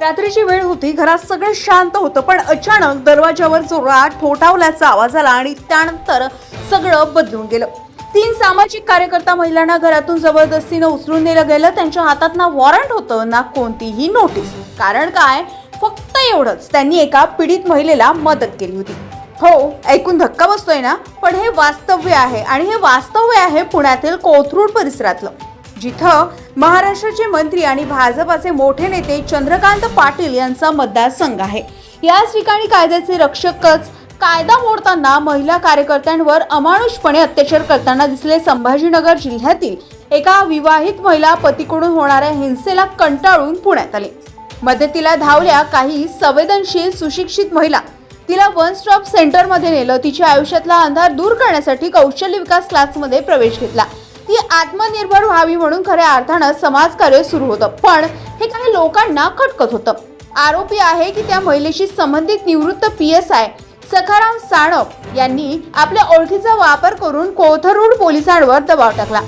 रात्रीची वेळ होती घरात सगळं शांत होतं पण अचानक दरवाजावर जोरात ठोठावल्याचा आवाज आला आणि त्यानंतर सगळं बदलून गेलं. तीन सामाजिक कार्यकर्ता महिलांना घरातून जबरदस्तीनं उचलून नेलं गेलं. त्यांच्या हातात ना वॉरंट होतं ना कोणतीही नोटीस. कारण काय? फक्त एवढंच. त्यांनी एका पीडित महिलेला मदत केली होती. हो ऐकून धक्का बसतोय ना? पण हे वास्तव्य आहे आणि हे वास्तव्य आहे पुण्यातील कोथरूड परिसरातलं. जिथं महाराष्ट्राचे मंत्री आणि भाजपाचे मोठे नेते चंद्रकांत पाटील यांचा मतदारसंघ आहे. याच ठिकाणी कायद्याचे रक्षकच कायदा मोडताना महिला कार्यकर्त्यांवर अमानुषपणे अत्याचार करताना दिसले संभाजीनगर जिल्ह्यातील एका विवाहित महिला पतीकडून होणाऱ्या हिंसेला कंटाळून पुण्यात आले. मदतीला धावल्या काही संवेदनशील सुशिक्षित महिला. तिला वन स्टॉप सेंटरमध्ये नेलं. तिच्या आयुष्यातला अंधार दूर करण्यासाठी कौशल्य विकास क्लासमध्ये प्रवेश घेतला. ती आत्मनिर्भर व्हावी म्हणून खऱ्या अर्थानं समाजकार्य सुरू होतं. पण हे काही लोकांना खटकत होतं. आरोपी आहे की त्या महिलेशी संबंधित निवृत्त P S I Sakharam Sanap यांनी आपल्या ओळखीचा वापर करून कोथरूड पोलिसांवर दबाव टाकला.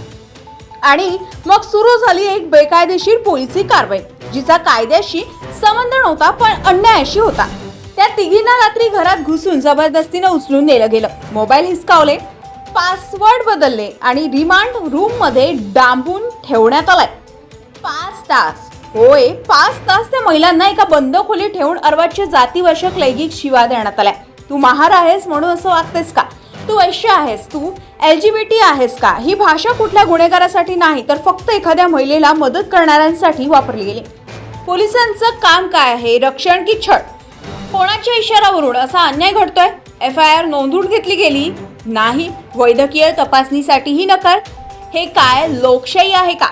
आणि मग सुरू झाली एक बेकायदेशीर पोलिसी कारवाई जिचा कायद्याशी संबंध नव्हता पण अन्यायाशी होता. त्या तिघींना रात्री घरात घुसून जबरदस्तीनं उचलून नेलं गेलं. मोबाईल हिसकावले पासवर्ड बदलले आणि रिमांड रूममध्ये डांबून ठेवण्यात आलाय. पाच तास. होय पाच तास त्या महिलांना एका बंद खोली ठेवून अर्वाच्या जातीवशक लैंगिक शिवा देण्यात आलाय. तू महार आहेस म्हणून असं वागतेस का? तू वैश्य आहेस तू? एल जी बी टी आहेस का? ही भाषा कुठल्या गुन्हेगारासाठी नाही तर फक्त एखाद्या महिलेला मदत करणाऱ्यांसाठी वापरली गेली. पोलिसांचं काम काय आहे? रक्षण की छळ? कोणाच्या इशारावरून असा अन्याय घडतोय? एफ आय आर नोंदवून घेतली गेली? नाही वैद्यकीय तपासणीसाठीही नकार. हे काय लोकशाही आहे का?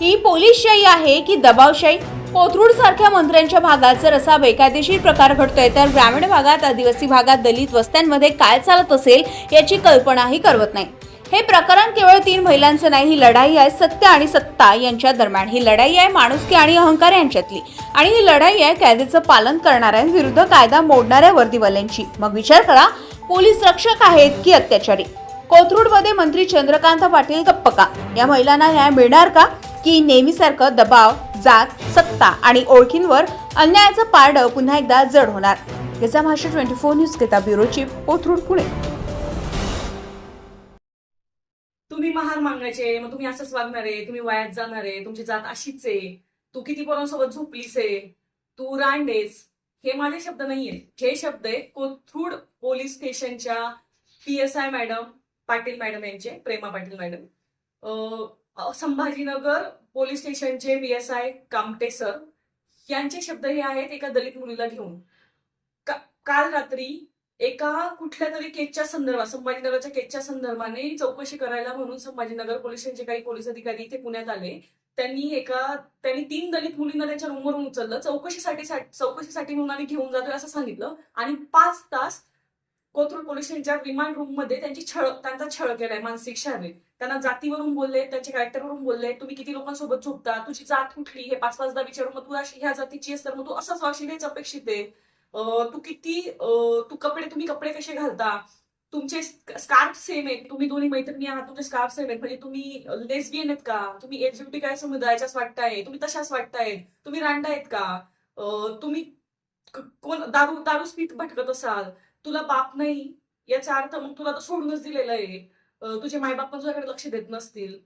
ही पोलीसशाही आहे की दबावशाही कोथरूड सारख्या मंत्र्यांच्या भागात जर असा बेकायदेशीर प्रकार घडतोय तर ग्रामीण भागात आदिवासी भागात दलित वस्त्यांमध्ये काय चालत असेल याची कल्पनाही करवत नाही. हे प्रकरण केवळ तीन महिलांचं नाही ही लढाई आहे सत्य आणि सत्ता यांच्या दरम्यान. ही लढाई आहे माणुसकी आणि अहंकार यांच्यातली. आणि ही लढाई आहे कायद्याचं पालन करणाऱ्यांविरुद्ध कायदा मोडणाऱ्या वर्दीवाल्यांची. मग विचार करा पोलीस रक्षक आहेत की अत्याचारी? कोथरूडमध्ये मंत्री चंद्रकांत पाटील गप्प का? या महिलांना न्याय मिळणार का? की नेहमीसारखं दबाव जात सत्ता आणि ओळखींवर अन्यायाचं पारडं पुन्हा एकदा जड होणार? याचा भाषा ट्वेंटी फोर न्यूज घेता ब्युरो चीफ कोथरूड पुणे. तुम्ही महार मागायचे मग तुम्ही असंच वागणार आहे तुम्ही वयात जाणार आहे तुमची जात अशीच आहे. तू किती पोरांसोबत झोपलीस आहे? तू रांडेस. हे माझे शब्द नाहीये हे शब्द आहे कोथरूड पोलीस स्टेशनच्या P S I madam Patil madam यांचे प्रेमा पाटील मॅडम. संभाजीनगर पोलीस स्टेशनचे P S I Kamte sir. यांचे शब्द हे आहेत एका दलित मुलीला घेऊन. का- काल रात्री एका कुठल्या तरी केसच्या संदर्भात संभाजीनगरच्या केसच्या संदर्भाने चौकशी करायला म्हणून संभाजीनगर पोलीस स्टेशनचे काही पोलीस अधिकारी इथे पुण्यात आले. त्यांनी एका त्यांनी तीन दलित मुलींना त्यांच्या रूमवरून उचललं. चौकशीसाठी चौकशीसाठी म्हणून आम्ही घेऊन जातोय असं सांगितलं. आणि पाच तास कोथरूड पोलीस स्टेशनच्या रिमांड रूममध्ये त्यांची छळ त्यांचा छळ केलाय मानसिक शारीरिक त्यांना जातीवरून बोलले त्यांच्या कॅरेक्टरवरून बोलले तुम्ही किती लोकांसोबत झोपता? तुझी जात कुठली? हे पाच पाचदा विचारून मग तू अशी ह्या जातीची आहेस तर मग तू असंच वागशील हेच अपेक्षित आहे. तू किती तू कपडे तुम्ही कपडे कसे घालता? तुमचे स्कार्फ सेम आहेत. तुम्ही दोन्ही मैत्रिणी आहात तुमचे स्कार्फ सेम आहेत. म्हणजे तुम्ही लेसबियन आहेत का? तुम्ही एलजीबीटी काय समुदायाच्याच वाटताय तुम्ही तशाच वाटतायत तुम्ही रांडा आहेत का? तुम्ही कोण दारू दारू पीत भटकत असाल? तुला बाप नाही याचा अर्थ मग तुला तर सोडूनच दिलेलं आहे. तुझे मायबाप पण तुझ्याकडे लक्ष देत नसतील.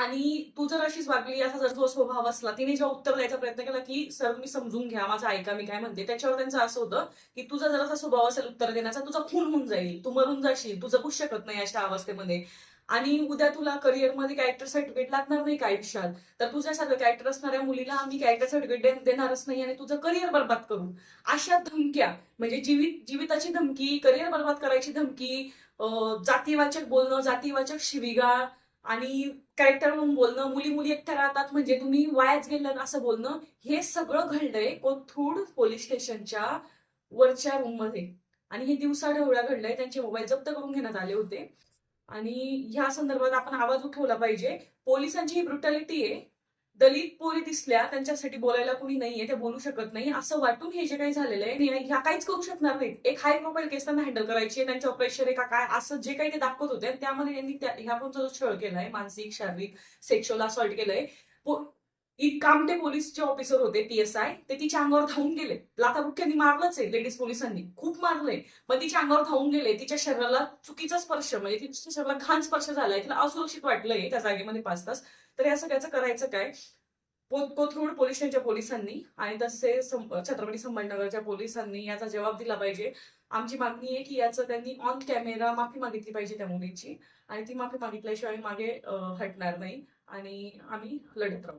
आणि तू जर अशीच वागली असा जर तो स्वभाव असला तिने जेव्हा उत्तर द्यायचा प्रयत्न केला की सर तुम्ही समजून घ्या माझं ऐका मी काय म्हणते. त्याच्यावर त्यांचं असं होतं की तुझा जर असा स्वभाव असेल उत्तर देण्याचा तुझा खून होऊन जाईल. तू मरून जाशील. तू जगूच शकत नाही अशा अवस्थेमध्ये. आणि उद्या तुला करिअरमध्ये कॅरेक्टर सर्टिफिकेट लागणार नाही का आयुष्यात? तर तुझ्यासारखं कॅरेक्टर असणाऱ्या मुलीला आम्ही कॅरेक्टर सर्टिफिकेट देणारच नाही आणि तुझं करिअर बरबाद करू. अशा धमक्या म्हणजे जीवित जीविताची धमकी करिअर बरबाद करायची धमकी जातीवाचक बोलणं जातीवाचक शिविगाळ आणि कॅरेक्टर म्हणून बोलणं मुली मुली एकट्या राहतात म्हणजे तुम्ही वायाच गेलं असं बोलणं हे सगळं घडलंय कोथरूड पोलीस स्टेशनच्या वरच्या रूममध्ये. आणि हे दिवसा ढवळ्या घडलंय त्यांचे मोबाईल जप्त करून घेण्यात आले होते. आणि ह्या संदर्भात आपण आवाज उठवला पाहिजे. पोलिसांची ही ब्रुटॅलिटी आहे. दलित पोरी दिसल्या त्यांच्यासाठी बोलायला कोणी नाहीये ते बोलू शकत नाही. असं वाटून हे जे काही झालेलं आहे ह्या काहीच करू शकणार नाहीत. एक हाय प्रोफाईल केस त्यांना हँडल करायची आहे, त्यांच्यावर प्रेशर आहे का काय असं जे काही ते दाखवत होते त्यामध्ये त्यांनी ह्या पण जो छळ केलाय मानसिक शारीरिक सेक्शुअल असॉल्ट केलंय कामटे पोलीसचे ऑफिसर होते पी एस आय ते तिच्या अंगावर धावून गेले. लाथाबुक्क्यांनी मारलंच आहे लेडीज पोलिसांनी. खूप मारलंय. पण तिच्या अंगावर धावून गेले तिच्या शरीराला चुकीचा स्पर्श म्हणजे तिच्या शरीराला घाण स्पर्श झालाय तिला असुरक्षित वाटलंय त्या जागेमध्ये पाच तास. तर या सगळ्याचं करायचं काय? कोथरूड पोलीस स्टेशनच्या पोलिसांनी आणि तसे सं- छत्रपती संभाजीनगरच्या पोलिसांनी याचा जबाब दिला पाहिजे. आमची मागणी आहे की याचं त्यांनी ऑन कॅमेरा माफी मागितली पाहिजे त्या मुलीची. आणि ती माफी मागितल्याशिवाय मागे हटणार नाही. आणि आम्ही लढत राहू.